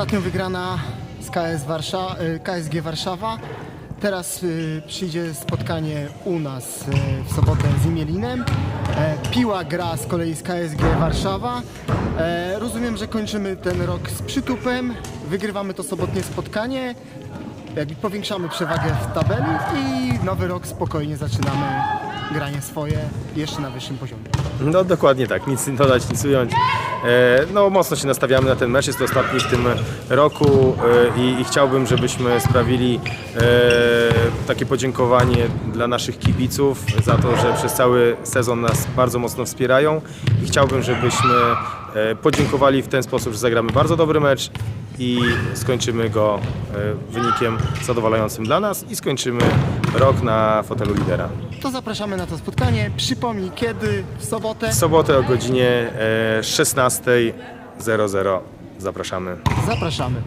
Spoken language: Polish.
Ostatnio wygrana z KS Warsza, y, KSG Warszawa. Teraz y, przyjdzie spotkanie u nas y, w sobotę z Imielinem. E, Piła gra z kolei z KSG Warszawa. E, Rozumiem, że kończymy ten rok z przytupem. Wygrywamy to sobotnie spotkanie. Jakby powiększamy przewagę w tabeli i nowy rok spokojnie zaczynamy granie swoje jeszcze na wyższym poziomie. No dokładnie tak, nic dodać, nic ująć. E, no mocno się nastawiamy na ten mecz, jest to ostatni w tym roku e, i, i chciałbym, żebyśmy sprawili e, takie podziękowanie dla naszych kibiców za to, że przez cały sezon nas bardzo mocno wspierają i chciałbym, żebyśmy e, podziękowali w ten sposób, że zagramy bardzo dobry mecz i skończymy go e, wynikiem zadowalającym dla nas i skończymy rok na fotelu lidera. To zapraszamy na to spotkanie. Przypomnij kiedy, w sobotę. W sobotę o godzinie e, 16.00 zapraszamy. Zapraszamy.